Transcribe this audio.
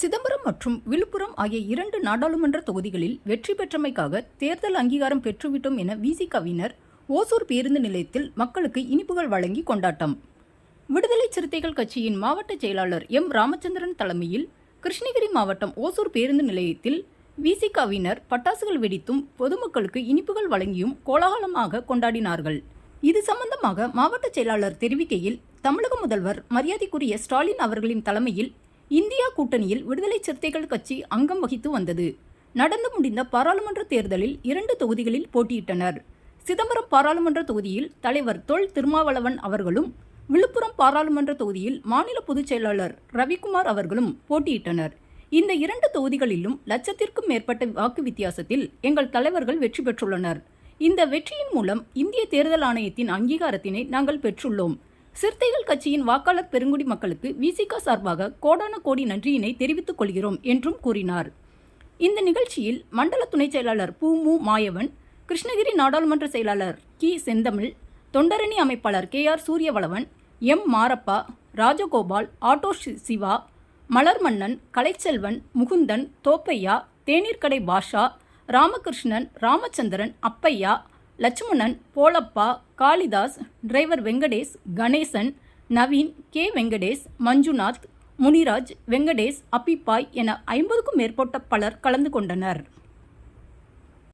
சிதம்பரம் மற்றும் விழுப்புரம் ஆகிய இரண்டு நாடாளுமன்ற தொகுதிகளில் வெற்றி பெற்றமைக்காக தேர்தல் அங்கீகாரம் பெற்றுவிட்டோம் என விசிகவினர் ஓசூர் பேருந்து நிலையத்தில் மக்களுக்கு இனிப்புகள் வழங்கி கொண்டாட்டம். விடுதலை சிறுத்தைகள் கட்சியின் மாவட்ட செயலாளர் எம் ராமச்சந்திரன் தலைமையில் கிருஷ்ணகிரி மாவட்டம் ஓசூர் பேருந்து நிலையத்தில் விசிகவினர் பட்டாசுகள் வெடித்தும் பொதுமக்களுக்கு இனிப்புகள் வழங்கியும் கோலாகலமாக கொண்டாடினார்கள். இது சம்பந்தமாக மாவட்ட செயலாளர் தெரிவிக்கையில் தமிழக முதல்வர் மரியாதைக்குரிய ஸ்டாலின் அவர்களின் தலைமையில் இந்தியா கூட்டணியில் விடுதலை சிறுத்தைகள் கட்சி அங்கம் வகித்து வந்தது. நடந்து முடிந்த பாராளுமன்ற தேர்தலில் இரண்டு தொகுதிகளில் போட்டியிட்டனர். சிதம்பரம் பாராளுமன்ற தொகுதியில் தலைவர் தொல் திருமாவளவன் அவர்களும் விழுப்புரம் பாராளுமன்ற தொகுதியில் மாநில பொதுச் செயலாளர் ரவிக்குமார் அவர்களும் போட்டியிட்டனர். இந்த இரண்டு தொகுதிகளிலும் லட்சத்திற்கும் மேற்பட்ட வாக்கு வித்தியாசத்தில் எங்கள் தலைவர்கள் வெற்றி பெற்றுள்ளனர். இந்த வெற்றியின் மூலம் இந்திய தேர்தல் ஆணையத்தின் அங்கீகாரத்தினை நாங்கள் பெற்றுள்ளோம். சிறுத்தைகள் கட்சியின் வாக்காளர் பெருங்குடி மக்களுக்கு விசிக சார்பாக கோடான கோடி நன்றியினை தெரிவித்துக் கொள்கிறோம் என்றும் கூறினார். இந்த நிகழ்ச்சியில் மண்டல துணைச் செயலாளர் பூ மு மாயவன் கிருஷ்ணகிரி நாடாளுமன்ற செயலாளர் கி. செந்தமிழ் தொண்டரணி அமைப்பாளர் K. R. Suriyavalavan M. Marappa Rajagopal auto C- Siva Malarmannan Kalaiselvan Mukundan Thoppaiya தேநீர்க்கடை பாஷா ராமகிருஷ்ணன் ராமச்சந்திரன் அப்பையா லட்சுமணன் போலப்பா காளிதாஸ் டிரைவர் வெங்கடேஷ் கணேசன் நவீன் கே. வெங்கடேஷ் மஞ்சுநாத் முனிராஜ் வெங்கடேஷ் அப்பிப்பாய் என ஐம்பதுக்கும் மேற்பட்ட பலர் கலந்து கொண்டனர்.